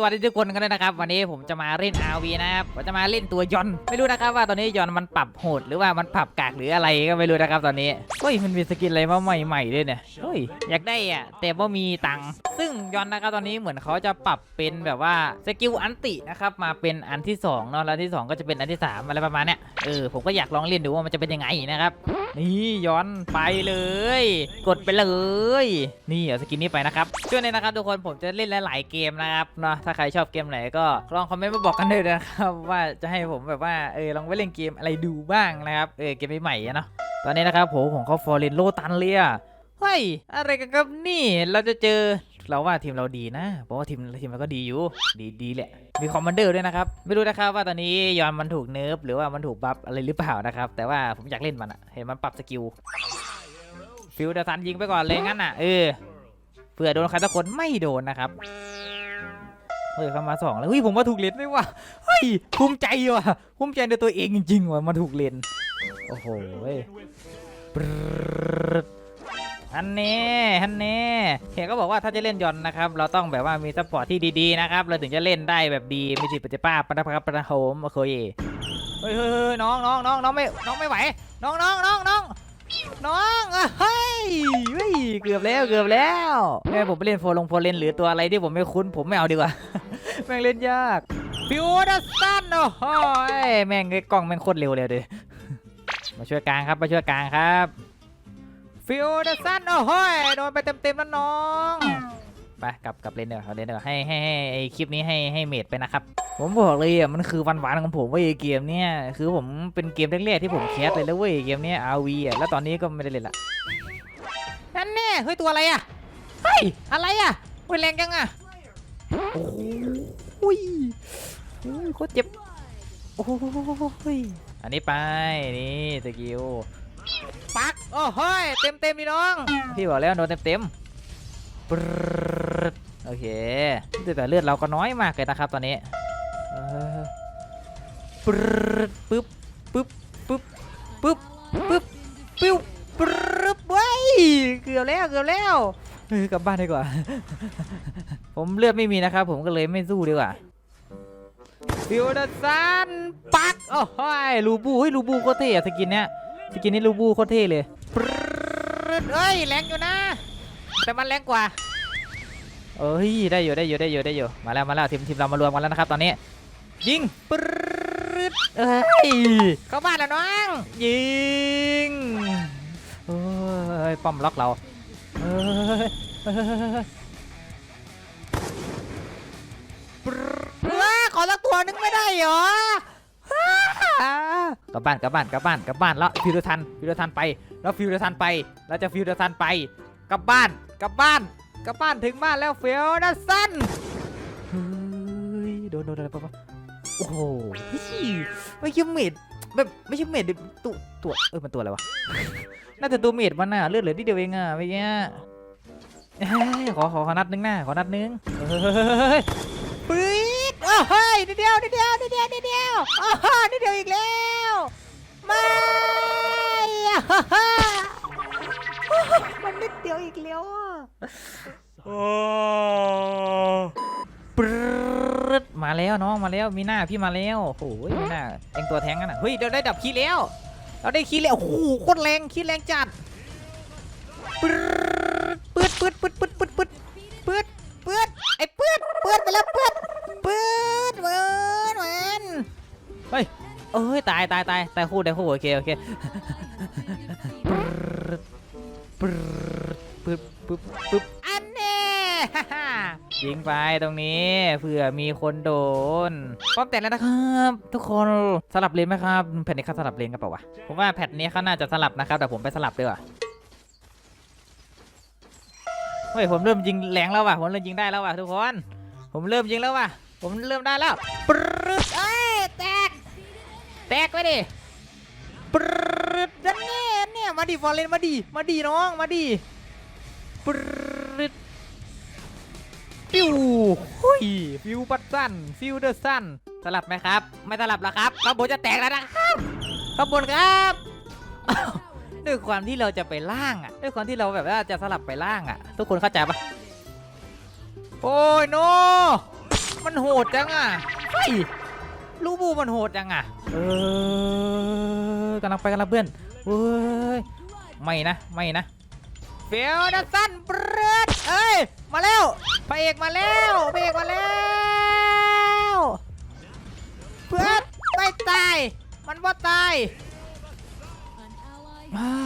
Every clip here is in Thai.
สวัสดีทุกคนกันด้วยนะครับ วันนี้ผมจะมาเล่น RV นะครับผมจะมาเล่นตัวยอน ไม่รู้นะครับว่าตอนนี้ยอนมันปรับโหดหรือว่ามันปรับกากหรืออะไรก็ไม่รู้นะครับตอนนี้เฮ้ยมันมีสกินอะไรมาใหม่ๆด้วยเนี่ยเฮ้ยอยากได้อะแต่ว่ามีตังค์ซึ่งยอนนะครับตอนนี้เหมือนเขาจะปรับเป็นแบบว่าสกิลอันตินะครับมาเป็นอันที่สองเนาะแล้วที่สองก็จะเป็นอันที่สามอะไรประมาณเนี้ยเออผมก็อยากลองเล่นดูว่ามันจะเป็นยังไงนะครับนี่ย้อนไปเลย กดไปเลย นี่เอาสกินนี้ไปนะครับช่วยเลยนะครับทุกคนผมจะเล่นหลายๆเกมนะครับเนาะถ้าใครชอบเกมไหนก็ลองคอมเมนต์มาบอกกันด้วยนะครับ ว่าจะให้ผมแบบว่าเออลองไปเล่นเกมอะไรดูบ้างนะครับเออเกมใหม่ๆอะเนาะตอนนี้นะครับผมผมเขาฟอร์เรนโลตันเลยอะเฮ้ยอะไรกันครับนี่เราจะเจอเราว่าทีมเราดีนะ เพราะว่าทีมทีมเราก็ดีอยู่ดีดีแหละ มีคอมมานเดอร์ด้วยนะครับ ไม่รู้นะครับว่าตอนนี้ยอนมันถูกเนิร์ฟหรือว่ามันถูกบัฟอะไรหรือเปล่านะครับ แต่ว่าผมอยากเล่นมันอะเห็นมันปรับสกิลฟิวเดอร์ซันยิงไปก่อนเลยงั้นอะเออเผื่อโดนใครสักคนไม่โดนนะครับ เฮ้ยเข้ามาสองแล้วเฮ้ยผมมาถูกเลนด้วยว่ะเฮ้ยภูมิใจว่ะภูมิใจในตัวเองจริงๆว่ะมาถูกเลนโอ้โหเฮ้ยอันนี้อันนี้เห็นก็บอกว่าถ้าจะเล่นยอนนะครับ เราต้องแบบว่ามีซัพพอร์ตที่ดีๆนะครับ เราถึงจะเล่นได้แบบดีมีสิทธิ์ปฏิภาพปฏิภาพปฏิโหมโอเคเฮ้ยเฮ้ยเฮ้ยน้องน้องน้องน้องไม่น้องไม่ไหว น้องน้องน้องน้อง น้องอะเฮ้ยเฮ้ยเกือบแล้วเกือบแล้วแม่ผมไปเล่นโฟลงโฟเลนหรือตัวอะไรที่ผมไม่คุ้นผมไม่เอาดีกว่า แม่งเล่นยากฟิวดัสตันโอ้โหยแม่งไอ้กล้องแม่งโคตรเร็วเลยเด้มาช่วยกลางครับมาช่วยกลางครับฟิวดัสตันโอ้โหยโดนไปเต็มๆแล้วน้อง ไปกลับกลับเลนเนอร์เอาเลนเนอร์ให้ให้ให้ไอคลิปนี้ให้ให้เมดไปนะครับ ผมบอกเลยอะมันคือวันหวานของผมเว้ยเกมเนี้ยคือผมเป็นเกมแรกๆที่ผมแคสเลยแล้วเว้ยเกมเนี้ย RV อะแล้วตอนนี้ก็ไม่ได้เล่นละนั่นแน่เฮ้ยตัวอะไรอะเฮ้ยอะไรอะเฮ้ยแรงจังอะโอ้โหอุ้ยอุ้ยโคตรเจ็บโอ้โหยอันนี้ไปนี่สกิลปักโอ้เฮ้ยเต็มเต็มๆนี่น้อง พี่บอกแล้วโดนเต็มเต็มๆปรึ๊ดโอ เคแต่เลือดเราก็น้อยมากเลยนะครับตอนนี้เออปรึ๊ดปึ๊บปึ๊บปึ๊บปึ๊บปึ๊บปิ้วปรึ๊บเว้เกือบแล้วเกือบแล้วกลับบ้านดีกว่า ผมเลือดไม่มีนะครับ ผมก็เลยไม่สู้ดีกว่าฟิวดซันปักโอ้ยลูบูเฮ้ยลูบูโคตรเท่อะสกินเนี้ยสกินนี้ลูบูโคตรเท่เลยเอ้ยแรงอยู่นะ แต่มันแรงกว่า เอ้ยได้อยู่ได้อยู่ได้อยู่ได้อยู่มาแล้วมาแล้วทีมทีมเรามารวมกันแล้วนะครับตอนนี้ ยิงปรึ๊ดเอ้ยเข้าบ้านแล้วน้องยิงเอ้ยป้อมล็อกเราเอ้ยเอ้ยปรึ๊ดเอ้ยขอสักตัวนึงไม่ได้เหรออ่ากลับบ้านกลับบ้านกลับบ้านกลับบ้านแล้วฟิวเดอร์ทันฟิวเดอร์ทันไป แล้วฟิวเดอร์ทันไป แล้วจะฟิวเดอร์ทันไปกลับบ้านกลับบ้าน กลับบ้านถึงบ้านแล้วเฟียวดัสซันเฮ้ยโดนโดนอะไรปะปะโอ้โหไม่ใช่เมดแบบไม่ใช่เมดดิตัวตัวเออมันตัวอะไรวะน่าจะตัวเมดมันน่ะเลือดเหลือที่เดียวเองอะเมื่อกี้ยขอขอขอนัดนึงหน้าขอนัดนึงเฮ้ยปี๊ดโอ้เฮ้ยนิดเดียวนิดเดียวนิดเดียวนิดเดียวโอ้โหนิดเดียวอีกแล้วไม่อะมันนิ ดเดียวอีกแล้วอะโอ้ปรึ๊ดมาแล้วน้องมาแล้วมีหน้าพี่มาแล้วโอ้ยมีหน้าเองตัวแทงกันอะเฮ้ยเราได้ดับคีย์แล้ว เราได้คีย์แล้วโอ้โหโคตรแรงคีย์แรงจัดปรึ๊ดปืดปืดปืดปืดปืดปืดปืดปืดไอ้ปืดปืดไปแล้วปืดปืดเหมือนเหมือนเฮ้ยเอ้ยตายตายตายตายคู่ตายคู่โอเคโอเคปรึ๊ดปรึ๊ด ปึ๊บปึ๊บปึ๊บอันเน่ ยิงไปตรงนี้เผื่อมีคนโดนป้อมแตกแล้วนะครับ ทุกคนสลับเลนไหมครับแผ่นนี้เขาสลับเลนกันเปล่าวะผมว่าแผ่นนี้เขาน่าจะสลับนะครับแต่ผมไปสลับดีกว่าเฮ้ยผมเริ่มยิงแรงแล้วว่ะผมเริ่มยิงได้แล้วว่ะทุกคน ผมเริ่มยิงแล้วว่ะผมเริ่มได้แล้วปรึ๊ดเอ้ยแตกแตกไปดิปรึ๊ดนั่นเนี่ยเนี่ยมาดิฟอร์เรนมาดิมาดิน้องมาดิป รึดฟิวหุยฟิวปัดสั้นฟิวเดอร์สั้นสลับไหมครับ ไม่สลับแล้วครับข้างบนจะแตกแล้วนะครับข้างบนครับด้วยความที่เราจะไปล่างอะ ด้วยความที่เราแบบว่าจะสลับไปล่างอะ ทุกคนเข้าใจปะโอ้ยโน มันโหดจังอะเฮ้ยลูบูมันโหดจังอะ เออกำลังไปกำลังเพื่อนเฮ้ย ไม่นะ ไม่นะ เฟลดัสันเปรดเอ้ย มาแล้วพระเอกมาแล้วพระเอกมาแล้วเพื่อนไม่ตาย มันว่าตายไม่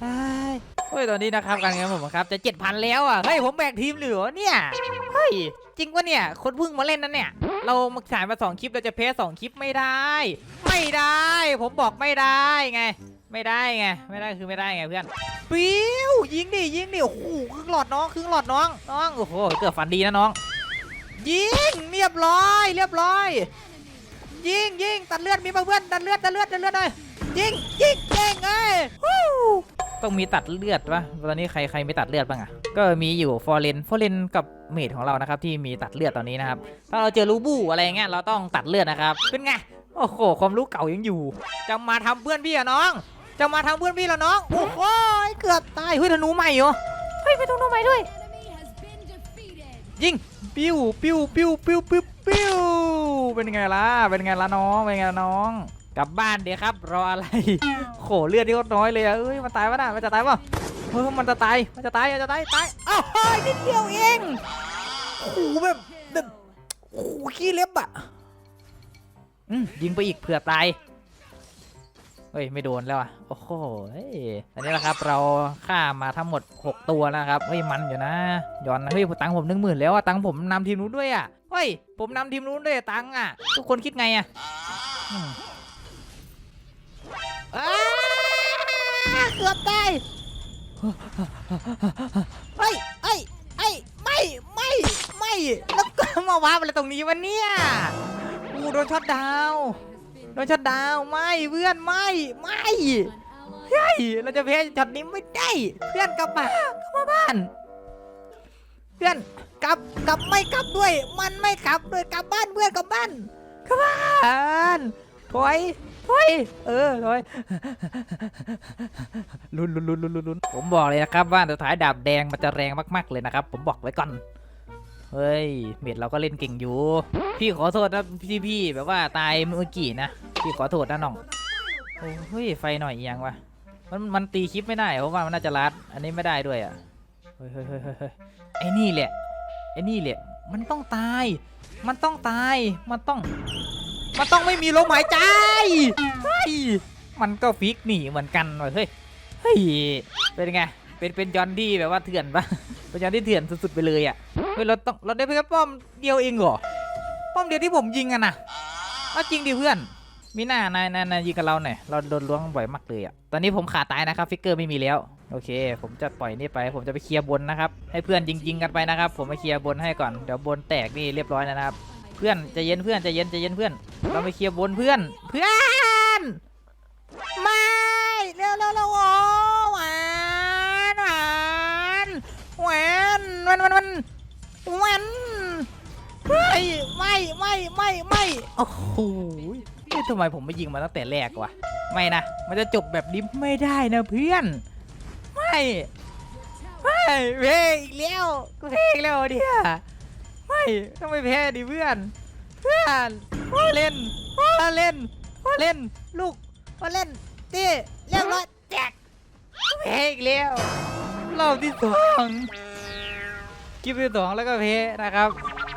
ไม่เฮ้ย ตอนนี้นะครับการเงินผมครับจะเจ็ดพันแล้วอะ เฮ้ย ผมแบกทีมเหลือเนี่ย เฮ้ย จริงปะเนี่ย คนเพิ่งมาเล่นนั่นเนี่ย เรามาถ่ายมาสองคลิปเราจะเพสสองคลิปไม่ได้ ไม่ได้ ผมบอกไม่ได้ไง ไม่ได้ไงไม่ได้คือไม่ได้ไงเพื่อนปิ้วยิงดิยิงดิโอ้โหครึ่งหลอดน้องครึ่งหลอดน้องน้องโอ้โหเกือบฝันดีนะน้อง ยิงเรียบร้อย เรียบร้อย ยิงยิงตัดเลือดมีป่ะเพื่อนตัดเลือดตัดเลือดตัดเลือดเลยยิงยิงยิงเอ้ยฮู้ต้องมีตัดเลือดปะตอนนี้ใครใครไม่ตัดเลือดบ้างอะก็มีอยู่ฟอร์เรนฟอร์เรนกับเมดของเรานะครับที่มีตัดเลือดตอนนี้นะครับถ้าเราเจอลูบูอะไรเงี้ยเราต้องตัดเลือดนะครับเป็นไงโอ้โหความรู้เก่ายังอยู่จะมาทำเพื่อนพี่อะน้อง จะมาทำเพื่อนพี่แล้วน้อง โอ้โหเกือบตายเฮ้ยธนูใหม่เหรอเฮ้ยไปธนูใหม่ด้วย ยิง ปิ้วปิ้วปิ้วปิ้วปิ้วปิ้วเป็นไงล่ะ เป็นไงล่ะน้อง เป็นไงล่ะน้อง กลับบ้านเดี๋ยวครับ รออะไร โขเลือดที่เขาน้อยเลยอะเอ้ย มันตายปะน่ะมันจะตายปะเฮ้ยมันจะตาย มันจะตาย มันจะตาย ตายอ้าวเฮ้ยนิดเดียวเองโอ้โหแบบแบบโอ้โหขี้เล็บอะอืมยิงไปอีกเผื่อตาย เฮ้ยไม่โดนแล้วอะโอ้โหอันนี้แหละครับเราฆ่ามาทั้งหมด 6 ตัวแล้วนะครับเฮ้ยมันอยู่นะย้อนเฮ้ยตังค์ผมหนึ่งหมื่นแล้วอะตังค์ผมนำทีมนู้นด้วยอะเฮ้ยผมนำทีมนู้นด้วยตังค์อะ ทุกคนคิดไงอะเกือบตายเฮ้ยเฮ้ยเฮ้ยไม่ไม่ไม่แล้วก็มาว้าอะไรตรงนี้วะเนี่ยอูโดนช็อตดาว น์โดนช็อตดาวไม่เพื่อนไม่ไม่เฮ้ยเราจะแพ้ช็อตนี้ไม่ได้ เพื่อนกลับมากลับมาบ้าน เพื่อนกลับกลับไม่กลับด้วย มันไม่กลับด้วยกลับบ้านเพื่อนกลับบ้านกลับบ้านถอยถอยเออถอยลุ้นลุ้นลุ้นลุ้นลุ้นผมบอกเลยนะครับว่าสุดท้ายดาบแดงมันจะแรงมาก ๆเลยนะครับ ผมบอกไว้ก่อนเฮ้ย เมดเราก็เล่นเก่งอยู่ พี่ขอโทษนะพี่พี่แบบว่าตายเมื่อกี้นะ พี่ขอโทษนะน้องโอ้ยไฟหน่อยอียังวะมันมันตีคลิปไม่ได้เพราะว่ามันน่าจะรัด อันนี้ไม่ได้ด้วยอะเฮ้ยเฮ้ยเฮ้ยเฮ้ยไอ้นี่แหละไอ้นี่แหละ มันต้องตาย มันต้องตาย มันต้อง มันต้องไม่มีลมหายใจเฮ้ยมันก็ฟิกหนีเหมือนกันว่ะเฮ้ยเฮ้ยเป็นไงเป็นเป็นยอนที่แบบว่าเถื่อนปะเป็นยอนที่เถื่อนสุดๆไปเลยอะเฮ้ยเราต้องเราได้เพียงป้อมเดียวเองเหรอป้อมเดียวที่ผมยิงอะนะเอาจริงดิเพื่อน มีหน้านายนายนายยิงกับเราหน่อยเราโดนล้วงบ่อยมากเลยอะตอนนี้ผมขาตายนะครับฟิกเกอร์ไม่มีแล้วโอเค ผมจะปล่อยนี่ไป ผมจะไปเคลียร์บนนะครับให้เพื่อนยิงยิงๆกันไปนะครับ ผมไปเคลียร์บนให้ก่อนเดี๋ยวบนแตกนี่เรียบร้อยแล้วนะครับ เพื่อนจะเย็นเพื่อนจะเย็นจะเย็นเพื่อน เราไปเคลียร์บนเพื่อนเพื่อนไม่เร็วเร็วเร็วโอ้หวานหวานหวานมันมันมันหวานเฮ้ยไม่ไม่ไม่ไม่โอ้โห ทำไมผมไม่ยิงมาตั้งแต่แรกวะ ไม่นะ มันจะจบแบบนี้ไม่ได้นะเพื่อน ไม่ ไม่เพ้อีกแล้ว กูเพ้อีกแล้วเนี่ยไม่ต้องไม่แพ้ดิเพื่อน เพื่อนพ่อเล่นพ่อเล่นพ่อเล่น ลูกพ่อเล่นตีเรียบร้อยแจกแพ้อีกแล้วรอบที่สองคลิปที่สองแล้วก็แพ้นะครับ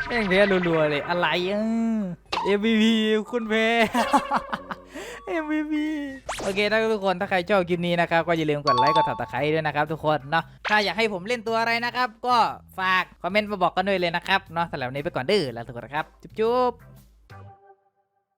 แม่งแพ้รัวๆเลยอะไรเออ MVP คุณเพ MVP โอเคนะทุกคนถ้าใครชอบคลิปนี้นะครับ ก็อย่าลืมกดไลค์กดถักตะไคร้ด้วยนะครับทุกคนเนาะถ้าอยากให้ผมเล่นตัวอะไรนะครับ ก็ฝากคอมเมนต์มาบอกกันด้วยเลยนะครับเนาะสำหรับวันนี้ไปก่อนเดื้อแล้วทุกคนครับ จุ๊บ